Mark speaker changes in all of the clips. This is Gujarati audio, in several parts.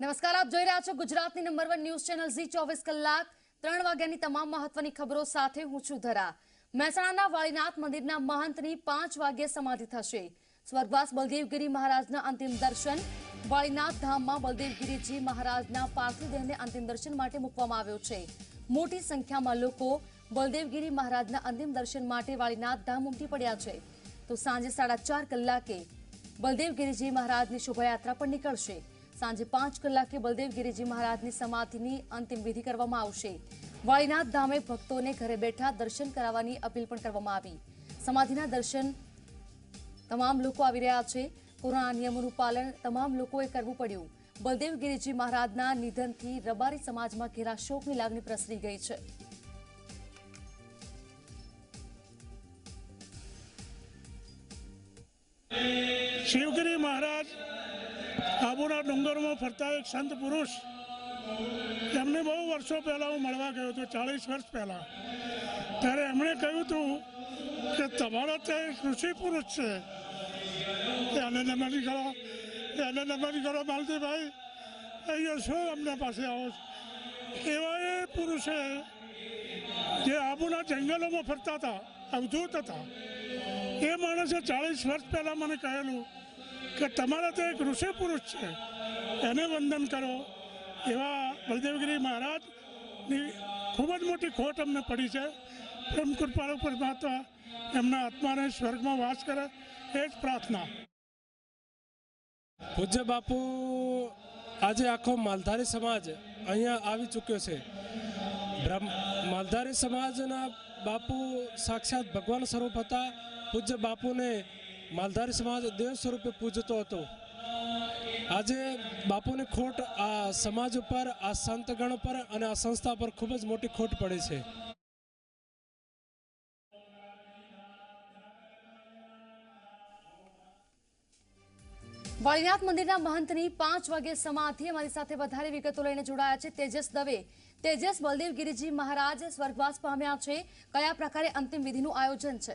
Speaker 1: નમસ્કાર, આપ જોઈ રહ્યા છો ગુજરાતની number one news channel Zee ચોવીસ કલાક. ત્રણ વાગ્યાની તમામ મહત્વની ખબરો સાથે હું છું ધરા. મહેસાણાના વાળીનાથ મંદિરના મહંતની પાંચ વાગ્યે સમાધિ થશે. સ્વર્ગવાસ બલદેવગીરી મહારાજના અંતિમ દર્શન. વાળીનાથ ધામમાં બલદેવગીરીજી મહારાજના પાર્થિવ દેહને અંતિમ દર્શન માટે મૂકવામાં આવ્યો છે. મોટી સંખ્યામાં લોકો બલદેવગીરી મહારાજના અંતિમ દર્શન માટે વાળીનાથ ધામ ઉમટી પડ્યા છે. તો સાંજે સાડા ચાર કલાકે બલદેવગીરીજી મહારાજની શોભાયાત્રા પણ નીકળશે. સાંજે પાંચ કલાકે બલદેવગીરીજી મહારાજની સમાધિની અંતિમ વિધિ કરવામાં આવશે. વાળીનાથ ધામે ભક્તોને ઘરે બેઠા દર્શન કરાવવાની અપીલ પણ કરવામાં આવી. સમાધિના દર્શન તમામ લોકો આવી રહ્યા છે. કોરોના નિયમોનું પાલન તમામ લોકોએ કરવું પડ્યું. બલદેવગીરીજી મહારાજના નિધનથી રબારી સમાજમાં ઘેરા શોકની લાગણી પ્રસરી ગઈ છે.
Speaker 2: શિવગીરી મહારાજ આબુના ડુંગરમાં ફરતા એક સંત પુરુષ, એમને બહુ વર્ષો પહેલાં હું મળવા ગયો હતો, ચાળીસ વર્ષ પહેલાં. ત્યારે એમણે કહ્યું હતું કે તમારો ત્યાં એક ઋષિ પુરુષ છે. એને નમન કરો એને નમન કરો માલતીભાઈ. અહીંયા શું અમને પાસે આવો? એવા એ પુરુષે જે આબુના જંગલોમાં ફરતા હતા, અવધૂત હતા, એ માણસે ચાળીસ વર્ષ પહેલાં મને કહેલું કે તમારા તો એક ઋષિ પુરુષ છે. એને વંદન કરો. એવા બલદેવગીરી મહારાજની ખૂબ જ મોટી ખોટ અમને પડી છે. પ્રેમ કૃપાળુ પરમાત્મા એમના આત્માને સ્વર્ગમાં વાસ કરે, એ જ પ્રાર્થના.
Speaker 3: પૂજ્ય બાપુ, આજે આખો માલધારી સમાજ અહીંયા આવી ચૂક્યો છે. માલધારી સમાજના બાપુ સાક્ષાત ભગવાન સ્વરૂપ હતા. પૂજ્ય બાપુને માલધારી સમાજ દેવ સ્વરૂપે પૂજતો હતો. આજે બાપુની ખોટ આ સમાજ ઉપર આ સંતગણ પર અને આ સંસ્થા પર ખૂબ જ મોટી ખોટ પડી છે.
Speaker 1: વાળીનાથ મંદિરના મહંતની પાંચ વાગે સમાધિ અમારી સાથે વધારે વિગતો લઈને જોડાયા છે. તેજસ દવે તેજસ બલદેવગીરીજી મહારાજ સ્વર્ગવાસ પામ્યા છે. કયા પ્રકારે અંતિમ વિધિનું આયોજન છે?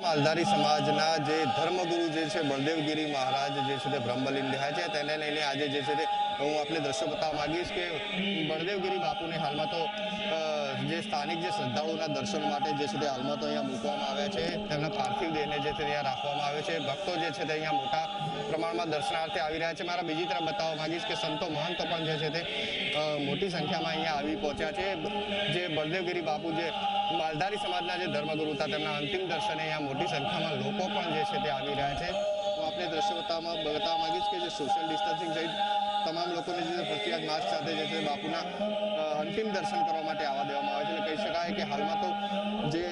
Speaker 4: માલધારી સમાજના જે ધર્મગુરુ જે છે, બળદેવગીરી મહારાજ જે છે તે બ્રહ્મલીન રહ્યા છે. તેને લઈને આજે જે છે તે હું આપને દ્રશ્યો બતાવવા માંગીશ કે બળદેવગીરી બાપુને હાલમાં તો જે સ્થાનિક જે શ્રદ્ધાળુઓના દર્શન માટે જે છે તે હાલમાં તો અહીંયા મૂકવામાં આવ્યા છે, તેમના પાર્થિવ દેહને જે છે ત્યાં રાખવામાં આવે છે. ભક્તો જે છે તે અહીંયા મોટા પ્રમાણમાં દર્શનાર્થે આવી રહ્યા છે. મારા બીજી તરફ બતાવવા માંગીશ કે સંતો મહંતો પણ જે છે તે મોટી સંખ્યામાં અહીંયા આવી પહોંચ્યા છે. જે બળદેવગીરી બાપુ જે માલધારી સમાજના જે ધર્મગુરુ હતા, તેમના અંતિમ દર્શને અહીંયા મોટી સંખ્યામાં લોકો પણ જે છે તે આવી રહ્યા છે. હું આપણે દ્રશ્ય બતાવવા બતાવવા માંગીશ કે જે સોશિયલ ડિસ્ટન્સિંગ સહિત તમામ લોકોને જે ફરજિયાત માસ્ક સાથે જે છે બાપુના અંતિમ દર્શન કરવા માટે આવવા દેવામાં આવે છે. અને કહી શકાય કે હાલમાં તો જે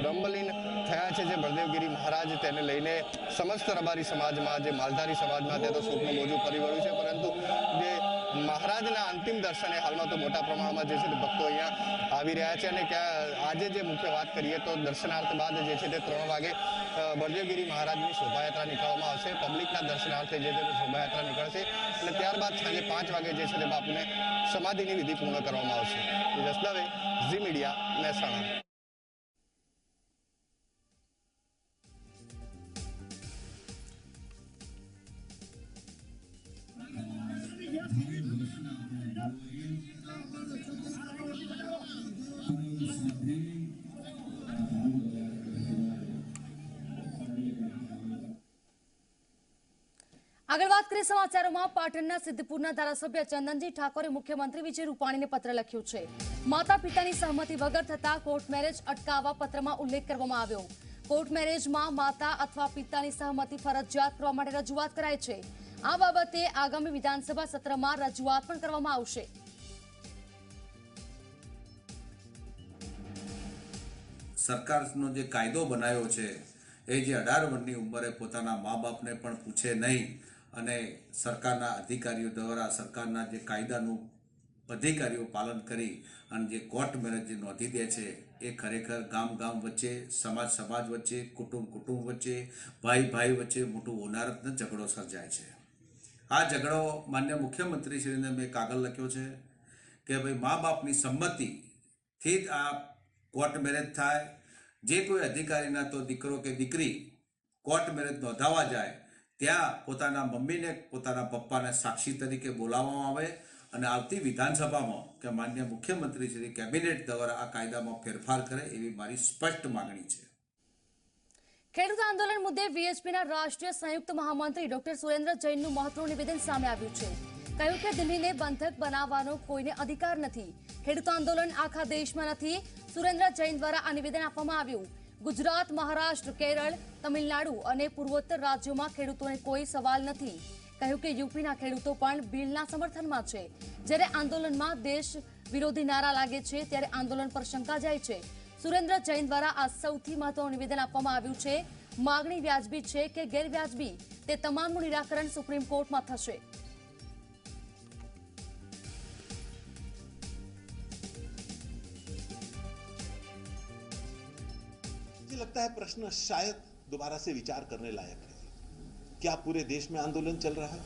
Speaker 4: બ્રહ્મલીન થયા છે, જે બળદેવગીરી મહારાજ, તેને લઈને સમસ્ત રબારી સમાજમાં, જે માલધારી સમાજમાં તે તો શોકનું મોજું ફરી વળ્યું છે. પરંતુ જે મહારાજના અંતિમ દર્શને હાલમાં તો મોટા પ્રમાણમાં જે છે તે ભક્તો અહીંયા આવી રહ્યા છે અને આજે જે મુખ્ય વાત કરીએ તો દર્શનાર્થ બાદ જે છે તે ત્રણ વાગે બળદેવગીરી મહારાજની શોભાયાત્રા નીકળવામાં આવશે. પબ્લિકના દર્શનાર્થે જે છે તે શોભાયાત્રા નીકળશે અને ત્યારબાદ સાંજે પાંચ વાગે જે છે તે બાપુને સમાધિની વિધિ પૂર્ણ કરવામાં આવશે. જસ દવે ઝી મીડિયા, મહેસાણા.
Speaker 1: આગળ વાત કરીએ સમાચારોમાં. પાટણના સિદ્ધપુરના ધારાસભ્ય ચંદનજી ઠાકોરે મુખ્યમંત્રી વિજય રૂપાણીને પત્ર લખ્યો છે. માતા પિતાની સહમતિ વગર થતા કોર્ટ મેરેજ અટકાવવા પત્રમાં ઉલ્લેખ કરવામાં આવ્યો. કોર્ટ મેરેજમાં માતા અથવા પિતાની સહમતિ ફરજિયાત કરવા માટે રજૂઆત કરાઈ છે. આ બાબતે આગામી વિધાનસભા સત્રમાં રજૂઆત પણ કરવામાં આવશે.
Speaker 5: સરકારનો જે કાયદો બનાવ્યો છે, એ જે અઢાર વર્ષની ઉંમરે પોતાના મા બાપને પણ પૂછે નહીં. અને સરકારના અધિકારીઓ દ્વારા સરકારના જે કાયદાનું અધિકારીઓ પાલન કરી અને જે કોર્ટ મેરેજ જે નોંધી દે છે, એ ખરેખર ગામ ગામ વચ્ચે સમાજ સમાજ વચ્ચે કુટુંબ કુટુંબ વચ્ચે ભાઈ ભાઈ વચ્ચે મોટું ઓનારતનો ઝઘડો સર્જાય છે. આ ઝઘડો માન્ય મુખ્યમંત્રીશ્રીને મેં કાગળ લખ્યો છે કે ભાઈ મા બાપની સંમતિથી જ આ કોર્ટ મેરેજ થાય. જે કોઈ અધિકારીના તો દીકરો કે દીકરી કોર્ટ મેરેજ નોંધાવા જાય ત્યાં પોતાના મમ્મીને, પોતાના પપ્પાને સાક્ષી તરીકે બોલાવવામાં આવે અને આવતી વિધાનસભામાં કે માન્ય મુખ્યમંત્રી શ્રી કેબિનેટ દ્વારા આ કાયદામાં ફેરફાર કરે એવી મારી સ્પષ્ટ માંગણી છે.
Speaker 1: ખેડૂત આંદોલન મુદ્દે વીએચપીના રાષ્ટ્રીય સંયુક્ત મહામંત્રી ડોક્ટર સુરેન્દ્ર જૈનનું મહત્વનું નિવેદન સામે આવ્યું છે. કહ્યું કે દિલ્હીને બંધક બનાવવાનો કોઈને અધિકાર નથી. ખેડૂત આંદોલન આખા દેશમાં નથી. સુરેન્દ્ર જૈન દ્વારા આ નિવેદન આપવામાં આવ્યું. ગુજરાત, મહારાષ્ટ્ર, કેરળ, તમિલનાડુ અને પૂર્વોત્તર રાજ્યોમાં ખેડૂતોને કોઈ સવાલ નથી. કહ્યું કે યુપીના ખેડૂતો પણ બિલના સમર્થનમાં છે. જ્યારે આંદોલનમાં દેશ વિરોધી નારા લાગે છે, ત્યારે આંદોલન પર શંકા જાય છે. સુરેન્દ્ર જૈન દ્વારા આ સૌથી મહત્વનું નિવેદન આપવામાં આવ્યું છે. માગણી વ્યાજબી છે કે ગેરવ્યાજબી? તે તમામનું નિરાકરણ સુપ્રીમ કોર્ટમાં થશે.
Speaker 6: मुझे लगता है प्रश्न शायद दोबारा से विचार करने लायक है। क्या पूरे देश में आंदोलन चल रहा है?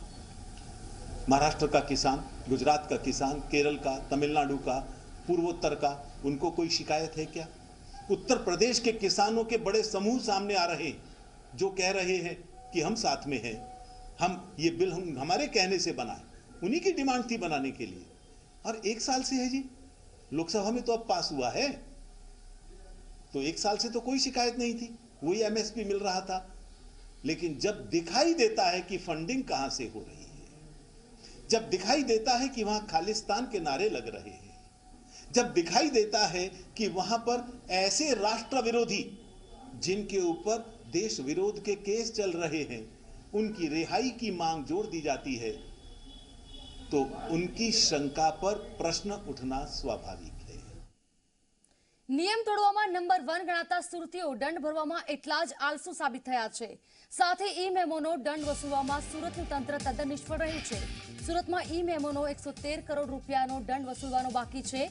Speaker 6: महाराष्ट्र का किसान, गुजरात का किसान, केरल का, तमिलनाडु का, पूर्वोत्तर का, उनको कोई शिकायत है क्या? उत्तर प्रदेश के किसानों के बड़े समूह सामने आ रहे जो कह रहे हैं कि हम साथ में हैं, हम ये बिल हम, हमारे कहने से बना है उन्हीं की डिमांड थी बनाने के लिए। और एक साल से है जी, लोकसभा में तो अब पास हुआ है। तो एक साल से तो कोई शिकायत नहीं थी, वही एमएसपी मिल रहा था। लेकिन जब दिखाई देता है कि फंडिंग कहाँ से हो रही है, जब दिखाई देता है कि वहाँ खालिस्तान के नारे लग रहे हैं, जब दिखाई देता है कि वहाँ पर ऐसे राष्ट्र विरोधी, जिनके ऊपर देश विरोध के केस चल रहे हैं, उनकी रिहाई की मांग जोड़ दी जाती है तो उनकी शंका पर प्रश्न उठना स्वाभाविक
Speaker 1: નિયમ તોડવામાં નંબર વન ગણાતા સુરતીઓ દંડ ભરવામાં એટલા જ આળસુ સાબિત થયા છે. સાથે ઈ મેમોનો દંડ વસૂલવામાં સુરતનું તંત્ર તદ્દન નિષ્ફળ રહ્યું છે. સુરતમાં ઈ મેમોનો એકસો કરોડ રૂપિયાનો દંડ વસૂલવાનો બાકી છે.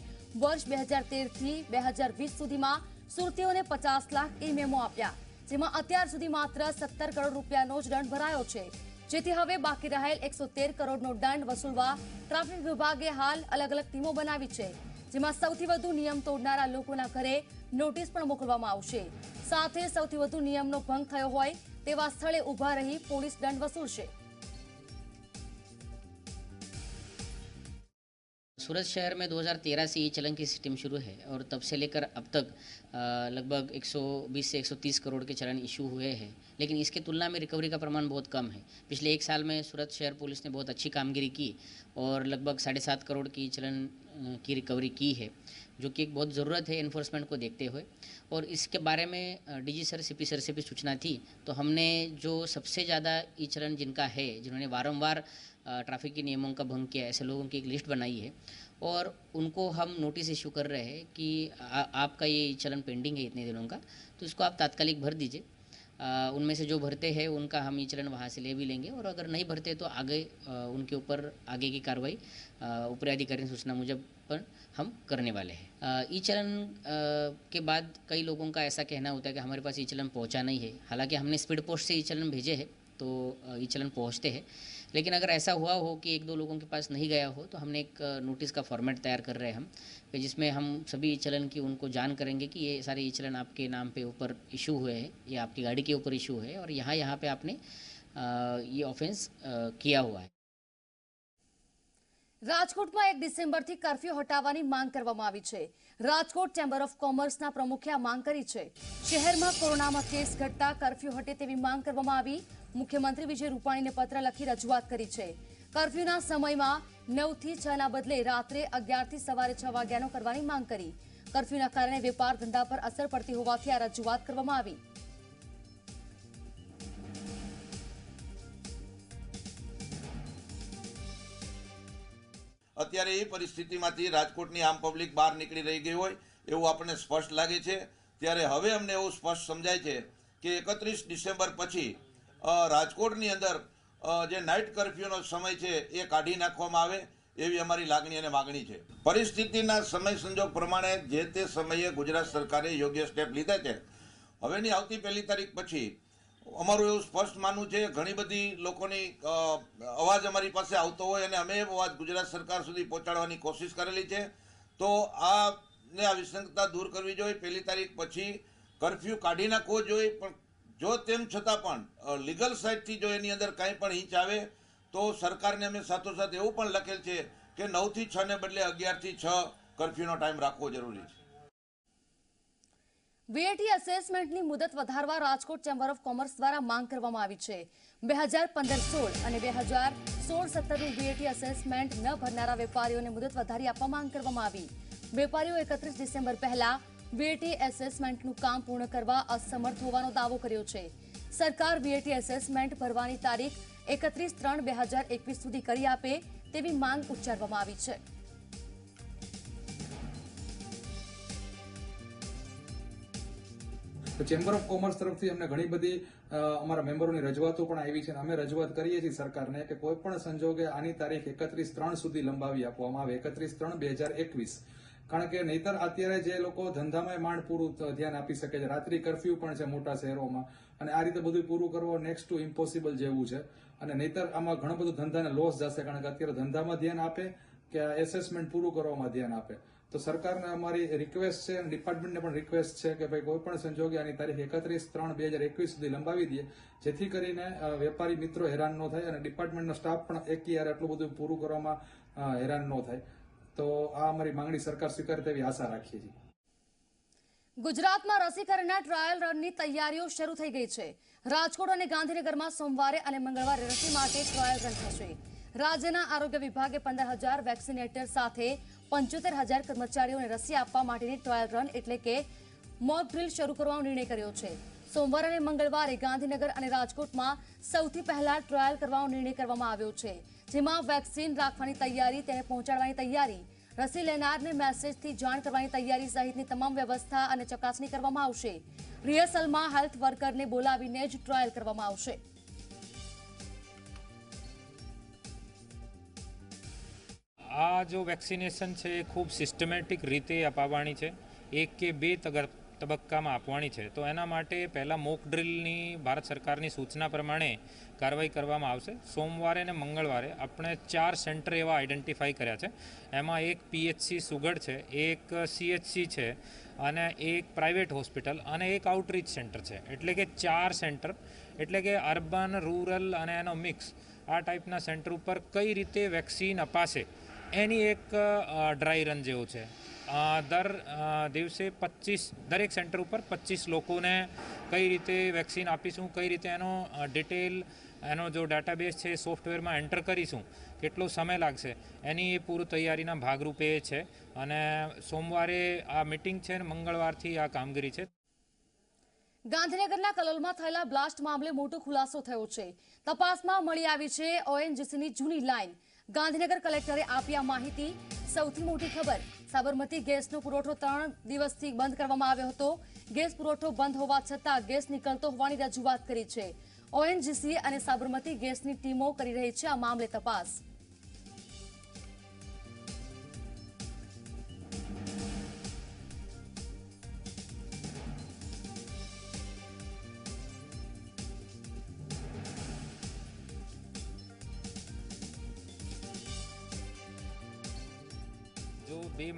Speaker 1: વર્ષ બે હજાર તેરથી બે હજાર વીસ સુધીમાં સુરતીઓને પચાસ લાખ ઈ મેમો આપ્યા, જેમાં અત્યાર સુધી માત્ર સત્તર કરોડ રૂપિયાનો જ દંડ ભરાયો છે. જેથી હવે બાકી રહેલ એકસો કરોડનો દંડ વસૂલવા ટ્રાફિક વિભાગે હાલ અલગ અલગ ટીમો બનાવી છે. જેમાં સૌથી વધુ નિયમ તોડનારા લોકોના ઘરે નોટિસ પણ મોકલવામાં આવશે. સાથે સૌથી વધુ નિયમનો ભંગ થયો હોય તેવા સ્થળે ઊભા રહી પોલીસ દંડ વસૂલશે.
Speaker 7: सूरत शहर में 2013 से ये चलन की सिस्टम शुरू है और तब से लेकर अब तक लगभग 120 से 130 करोड़ के चलन इशू हुए हैं। लेकिन इसके तुलना में रिकवरी का प्रमाण बहुत कम है। पिछले एक साल में सूरत शहर पुलिस ने बहुत अच्छी कामगिरी की और लगभग साढ़े सात करोड़ की चलन की रिकवरी की है, जो कि एक बहुत ज़रूरत है इन्फोर्समेंट को देखते हुए। और इसके बारे में D G sir C P sir से भी सूचना थी। तो हमने जो सबसे ज़्यादा ई चलन जिनका है, जिन्होंने वारंवार ट्रैफ़िक के नियमों का भंग किया ऐसे लोगों की एक लिस्ट बनाई है। और उनको हम नोटिस इशू कर रहे हैं कि आ, आपका ये चलन पेंडिंग है इतने दिनों का तो इसको आप तात्कालिक भर दीजिए। उनमें से जो भरते हैं उनका हम ये चलन वहाँ से ले भी लेंगे। और अगर नहीं भरते तो आगे अ, उनके ऊपर आगे की कार्रवाई ऊपरी अधिकारी सूचना मुजब पर हम करने वाले हैं। ई चलन के बाद कई लोगों का ऐसा कहना होता है कि हमारे पास ई चलन पहुँचा नहीं है। हालाँकि हमने स्पीड पोस्ट से ई चलन भेजे हैं तो ई चलन पहुँचते हैं। लेकिन अगर ऐसा हुआ हो कि एक दो लोगों के पास नहीं गया हो तो हमने एक नोटिस का फॉर्मेट तैयार कर रहे हैं हम, कि जिसमें हम सभी ई चलन की उनको जान करेंगे कि ये सारे ई चलन आपके नाम पे ऊपर इशू हुए हैं, ये आपकी गाड़ी के ऊपर इशू है और यहाँ यहाँ पर आपने ये ऑफेंस किया हुआ है।
Speaker 1: રાજકોટમાં એક ડિસેમ્બરથી કર્ફ્યુ હટાવવાની માંગ કરવામાં આવી છે. રાજકોટ ચેમ્બર ઓફ કોમર્સના પ્રમુખે આ માંગ કરી છે. શહેરમાં કોરોનામાં કેસ ઘટતા કર્ફ્યુ હટે તેવી માંગ કરવામાં આવી. મુખ્યમંત્રી વિજય રૂપાણીને પત્ર લખી રજૂઆત કરી છે. કર્ફ્યુના સમયમાં નવથી છ ના બદલે રાત્રે અગિયારથી સવારે છ વાગ્યાનો કરવાની માંગ કરી. કર્ફ્યુના કારણે વેપાર ધંધા પર અસર પડતી હોવાથી આ રજૂઆત કરવામાં આવી.
Speaker 8: અત્યારે એ પરિસ્થિતિમાંથી રાજકોટની આમ પબ્લિક બહાર નીકળી રહી ગઈ હોય એવું આપણને સ્પષ્ટ લાગે છે. ત્યારે હવે અમને એવું સ્પષ્ટ સમજાય છે કે એકત્રીસ ડિસેમ્બર પછી રાજકોટની અંદર જે નાઇટ કર્ફ્યુનો સમય છે એ કાઢી નાખવામાં આવે એવી અમારી લાગણી અને માગણી છે. પરિસ્થિતિના સમય સંજોગ પ્રમાણે જે તે સમયે ગુજરાત સરકારે યોગ્ય સ્ટેપ લીધા છે. હવેની આવતી પહેલી તારીખ પછી અમારું એવું સ્પષ્ટ માનવું છે, ઘણી બધી લોકોની અવાજ અમારી પાસે આવતો હોય અને અમે અવાજ ગુજરાત સરકાર સુધી પહોંચાડવાની કોશિશ કરેલી છે. તો આ ને આ વિસંગતતા દૂર કરવી જોઈએ. પહેલી તારીખ પછી કરફ્યુ કાઢી નાખવો જોઈએ. પણ જો તેમ છતાં પણ લીગલ સાઇડથી જો એની અંદર કાંઈ પણ હિંચ આવે, તો સરકારને અમે સાથોસાથ એવું પણ લખેલ છે કે નવથી છને બદલે અગિયારથી છ કરફ્યુનો ટાઈમ રાખવો જરૂરી છે.
Speaker 1: વીએટી એસેસમેન્ટની મુદત વધારવા રાજકોટ ચેમ્બર ઓફ કોમર્સ દ્વારા માંગ કરવામાં આવી છે. બે હજાર પંદર સોળ અને બે હજાર સોળ સત્તરનું વીએટી એસેસમેન્ટ ન ભરનારા વેપારીઓને મુદત વધારી આપવા માંગ કરવામાં આવી. વેપારીઓ એકત્રીસ ડિસેમ્બર પહેલા વીએટી એસેસમેન્ટનું કામ પૂર્ણ કરવા અસમર્થ હોવાનો દાવો કર્યો છે. સરકાર વીએટી એસેસમેન્ટ ભરવાની તારીખ એકત્રીસ ત્રણ બે હજાર એકવીસ સુધી કરી આપે તેવી માંગ ઉચ્ચારવામાં આવી છે.
Speaker 9: તો ચેમ્બર ઓફ કોમર્સ તરફથી અમને ઘણી બધી અમારા મેમ્બરોની રજૂઆતો પણ આવી છે અમે રજૂઆત કરીએ છીએ સરકારને કે કોઈ પણ સંજોગે આની તારીખ એકત્રીસ ત્રણ સુધી લંબાવી આપવામાં આવે. એકત્રીસ ત્રણ બે હજાર એકવીસ. કારણ કે નહીતર અત્યારે જે લોકો ધંધામાં માંડ પૂરું ધ્યાન આપી શકે છે. રાત્રિ કરફ્યુ પણ છે મોટા શહેરોમાં. અને આ રીતે બધું પૂરું કરવું નેક્સ્ટ ટુ ઇમ્પોસિબલ જેવું છે. અને નહીતર આમાં ઘણું બધું ધંધાને લોસ જશે. કારણ કે અત્યારે ધંધામાં ધ્યાન આપે કે એસેસમેન્ટ પૂરું કરવામાં ધ્યાન આપે. તો સરકારને અમારી રિક્વેસ્ટ છે અને ડિપાર્ટમેન્ટને પણ રિક્વેસ્ટ છે કે ભાઈ કોઈ પણ સંજોગે આની તારીખ એકત્રીસ ત્રણ બે હજાર એકવીસ સુધી લંબાવી દઈએ. જેથી કરીને વેપારી મિત્રો હેરાન ન થાય અને ડિપાર્ટમેન્ટનો સ્ટાફ પણ એક યાર આટલું બધું પૂરું કરવામાં હેરાન ન થાય. તો આ અમારી માંગણી સરકાર સ્વીકારે તેવી આશા રાખીએ છીએ.
Speaker 1: ગુજરાતમાં રસીકરણના ટ્રાયલ રનની તૈયારીઓ શરૂ થઈ ગઈ છે. રાજકોટ અને ગાંધીનગરમાં સોમવારે અને મંગળવારે રસી માટે ટ્રાયલ રન થશે. રાજ્યના આરોગ્ય વિભાગે પંદર હજાર વેક્સિનેટર સાથે પંચોતેર હજાર કર્મચારીઓને રસી આપવા માટેની ટ્રાયલ રન એટલે કે મોક ડ્રીલ શરૂ કરવાનો નિર્ણય કર્યો છે. સોમવાર અને મંગળવારે ગાંધીનગર અને રાજકોટમાં સૌથી પહેલા ટ્રાયલ કરવાનો નિર્ણય કરવામાં આવ્યો છે, જેમાં વેક્સિન રાખવાની તૈયારી, તેને પહોંચાડવાની તૈયારી, રસી લેનારને મેસેજથી જાણ કરવાની તૈયારી સહિતની તમામ વ્યવસ્થા અને ચકાસણી કરવામાં આવશે. રિહર્સલમાં હેલ્થ વર્કરને બોલાવીને જ ટ્રાયલ કરવામાં આવશે.
Speaker 10: આ જો વેક્સિનેશન છે, એ ખૂબ સિસ્ટમેટિક રીતે અપાવવાની છે. એક કે બે તગર, તબક્કામાં આપવાની છે. તો એના માટે પહેલાં મોક ડ્રિલની ભારત સરકારની સૂચના પ્રમાણે કાર્યવાહી કરવામાં આવશે. સોમવારે અને મંગળવારે આપણે ચાર સેન્ટર એવા આઈડેન્ટિફાઈ કર્યા છે. એમાં એક પીએચસી સુગડ છે, એક સીએચસી છે અને એક પ્રાઇવેટ હોસ્પિટલ અને એક આઉટરીચ સેન્ટર છે. એટલે કે ચાર સેન્ટર. એટલે કે અર્બન, રૂરલ અને એનો મિક્સ. આ ટાઈપના સેન્ટર ઉપર કઈ રીતે વેક્સિન અપાશે? એની એક ડ્રાય રન જેવો છે. દર દિવસે પચીસ, દરેક સેન્ટર ઉપર પચીસ લોકોને કઈ રીતે વેક્સિન આપીશું, કઈ રીતે એનો ડિટેલ એનો જો ડેટાબેઝ છે સોફ્ટવેરમાં એન્ટર કરીશું, કેટલો સમય લાગશે, એની એ પૂરું તૈયારીના ભાગરૂપે છે. અને સોમવારે આ મિટિંગ છે અને મંગળવારથી આ કામગીરી છે.
Speaker 1: ગાંધીનગરના કલોલમાં થયેલા બ્લાસ્ટ મામલે મોટો ખુલાસો થયો છે. તપાસમાં મળી આવી છે ઓએનજીસીની જૂની લાઈન. ગાંધીનગર કલેક્ટરે આપ્યા માહિતી. સૌથી મોટી ખબર, સાબરમતી ગેસનો પુરવઠો ત્રણ દિવસથી બંધ કરવામાં આવ્યો હતો. ગેસ પુરવઠો બંધ હોવા છતાં ગેસ નીકળતો હોવાની રજૂઆત કરી છે. ઓએનજીસી અને સાબરમતી ગેસની ટીમો કરી રહી છે આ મામલે તપાસ.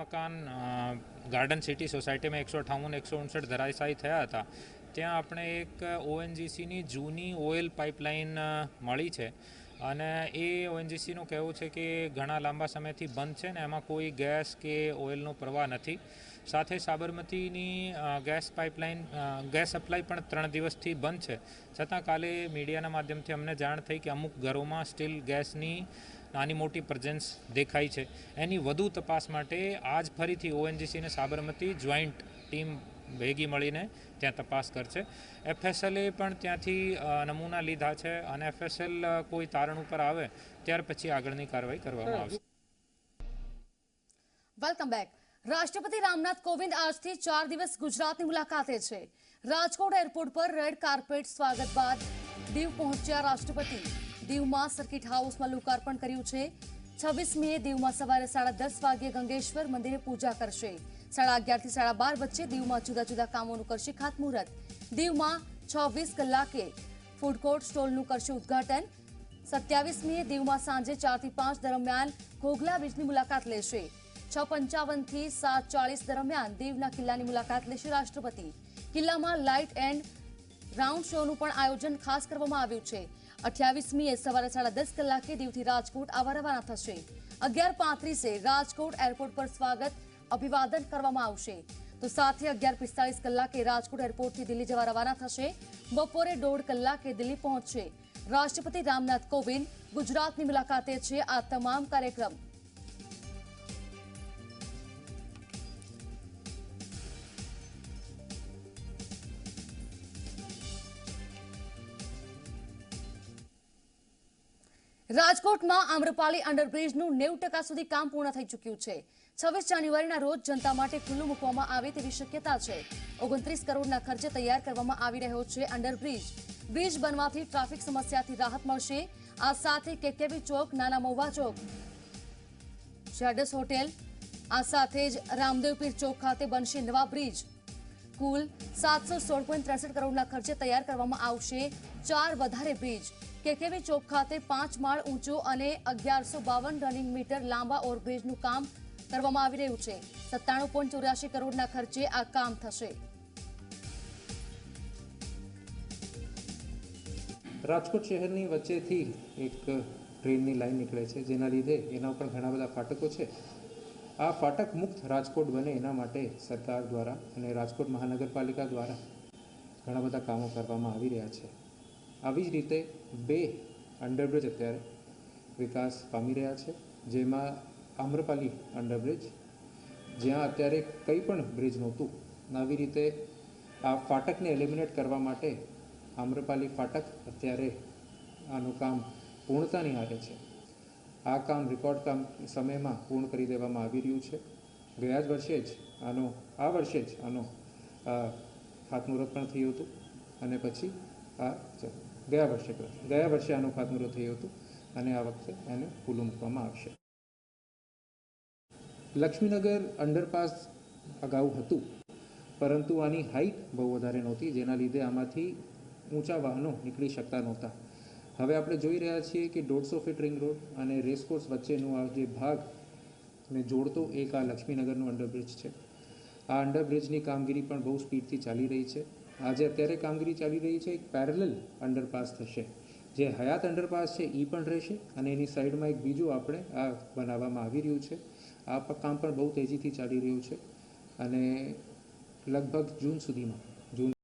Speaker 10: મકાન ગાર્ડન સિટી સોસાયટીમાં એકસો અઠાવન એકસો ઉનસઠ ધરાશાયી થયા હતા. ત્યાં આપણે એક ઓએનજીસીની જૂની ઓઇલ પાઇપલાઇન મળી છે. અને એ ઓએનજીસીનું કહેવું છે કે ઘણા લાંબા સમયથી બંધ છે ને એમાં કોઈ ગેસ કે ઓઇલનો પ્રવાહ નથી. સાથે સાબરમતીની ગેસ પાઇપલાઇન ગેસ સપ્લાય પણ ત્રણ દિવસથી બંધ છે. છતાં કાલે મીડિયાના માધ્યમથી અમને જાણ થઈ કે અમુક ઘરોમાં સ્ટીલ ગેસની નાની મોટી પ્રેઝન્સ દેખાય છે. એની વધુ તપાસ માટે આજ ફરીથી ઓએનજીસીને સાબરમતી જોઈન્ટ ટીમ ભેગી મળીને ત્યાં તપાસ કરશે. એફએસએલે પણ ત્યાંથી નમૂના લીધા છે અને એફએસએલ કોઈ તારણ ઉપર આવે ત્યાર પછી આગળની કાર્યવાહી કરવામાં આવશે.
Speaker 1: વેલકમ બેક રાષ્ટ્રપતિ રામનાથ કોવિંદ આજથી ચાર દિવસ ગુજરાતની મુલાકાતે છે. રાજકોટ એરપોર્ટ પર રેડ કાર્પેટ સ્વાગત બાદ દીવ પહોંચ્યા રાષ્ટ્રપતિ. દીવમાં સર્કિટ હાઉસમાં લોકાર્પણ કર્યું છે. છવ્વીસમીએ દીવમાં સવારે સાડા દસ વાગ્યે ગંગેશ્વર મંદિરે પૂજા કરશે. સાડા અગિયારથી સાડા બાર વચ્ચે દીવમાં જુદા જુદા કામોનું કરશે ખાતમુહૂર્ત. દીવમાં છવ્વીસ કલાકે ફૂડ કોર્ટ સ્ટોલનું કરશે ઉદ્ઘાટન. સત્યાવીસમીએ દીવમાં સાંજે ચારથી પાંચ દરમિયાન ઘોઘલા બીચની મુલાકાત લેશે. છ પંચાવનથી સાત ચાળીસ દરમિયાન દીવના કિલ્લાની મુલાકાત લેશે રાષ્ટ્રપતિ. કિલ્લામાં લાઇટ એન્ડ રાઉન્ડ શોનું પણ આયોજન ખાસ કરવામાં આવ્યું છે. અઠ્યાવીસમીએ સવારે સાડા દસ કલાકે દીવથી રાજકોટ આવા રવાના થશે. અગિયાર પાંત્રીસે રાજકોટ એરપોર્ટ પર સ્વાગત અભિવાદન કરવામાં આવશે. તો સાથે અગિયાર પિસ્તાળીસ કલાકે રાજકોટ એરપોર્ટથી દિલ્હી જવા રવાના થશે. બપોરે દોઢ કલાકે દિલ્હી પહોંચશે. રાષ્ટ્રપતિ રામનાથ કોવિંદ ગુજરાતની મુલાકાતે છે આ તમામ કાર્યક્રમ. રાજકોટમાં આમ્રપાલી અંડરબ્રિજનું નેવું ટકા સુધી કામ પૂર્ણ થઈ ચૂક્યું છે. છવ્વીસ જાન્યુઆરીના રોજ જનતા માટે ખુલ્લું મૂકવામાં આવે તેવી શક્યતા છે. ઓગણત્રીસ કરોડના ખર્ચે તૈયાર કરવામાં આવી રહ્યો છે અંડરબ્રિજ. બ્રિજ બનવાથી ટ્રાફિક સમસ્યાથી રાહત મળશે. આ સાથે કેકેવી ચોક, નાના મહુવા ચોક, જેડસ હોટેલ, આ સાથે જ રામદેવપીર ચોક ખાતે બનશે નવા બ્રિજ. કુલ સાતસો સોળ ત્રેસઠ કરોડના ખર્ચે તૈયાર કરવામાં આવશે ચાર વધારે બ્રિજ. કેકેવી ચોક ખાતે પાંચ માળ ઊંચો અને અગિયારસો બાવન રનિંગ મીટર લાંબા ઓવરબ્રિજનું કામ કરવામાં આવી રહ્યું છે. સત્તાણું પોઈન્ટ ચોર્યાસી કરોડના ખર્ચે આ કામ થશે.
Speaker 11: રાજકોટ શહેરની વચ્ચેથી એક ટ્રેનની લાઈન નીકળે છે, જેના લીધે એના ઉપર ઘણા બધા ફાટકો છે. આ ફાટક મુક્ત રાજકોટ બને એના માટે સરકાર દ્વારા અને રાજકોટ મહાનગરપાલિકા દ્વારા ઘણા બધા કામો કરવામાં આવી રહ્યા છે. આવી જ રીતે બે અંડરબ્રિજ અત્યારે વિકાસ પામી રહ્યા છે, જેમાં આમ્રપાલી અંડરબ્રિજ જ્યાં અત્યારે કંઈ પણ બ્રિજ નહોતું. આવી રીતે આ ફાટકને એલિમિનેટ કરવા માટે આમ્રપાલી ફાટક અત્યારે આનું કામ પૂર્ણતાની હારે છે. આ કામ રેકોર્ડ કામ સમયમાં પૂર્ણ કરી દેવામાં આવી રહ્યું છે. ગયા જ વર્ષે જ આનો, આ વર્ષે જ આનો ખાતમુહૂર્ત પણ થયું હતું. અને પછી આ ચ- ગયા વર્ષે ગયા વર્ષે આનું ખાતમુહૂર્ત થયું હતું અને આ વખતે એને ખુલ્લું મૂકવામાં આવશે. લક્ષ્મીનગર અંડરપાસ અગાઉ હતું, પરંતુ આની હાઇટ બહુ વધારે નહોતી, જેના લીધે આમાંથી ઊંચા વાહનો નીકળી શકતા નહોતા. હવે આપણે જોઈ રહ્યા છીએ કે દોઢસો ફીટ રિંગ રોડ અને રેસકોર્સ વચ્ચેનો આ જે ભાગ ને જોડતો એક આ લક્ષ્મીનગરનો અંડરબ્રિજ છે. આ અંડરબ્રિજની કામગીરી પણ બહુ સ્પીડથી ચાલી રહી છે. આજે અત્યારે કામગીરી ચાલી રહી છે, એક પેરેલલ અંડરપાસ થશે. જે હયાત અંડરપાસ છે એ પણ રહેશે અને એની સાઈડમાં એક બીજું આપણે આ બનાવવામાં આવી રહ્યું છે. આ કામ પણ બહુ તેજીથી ચાલી રહ્યું છે અને લગભગ જૂન સુધીમાં, જૂન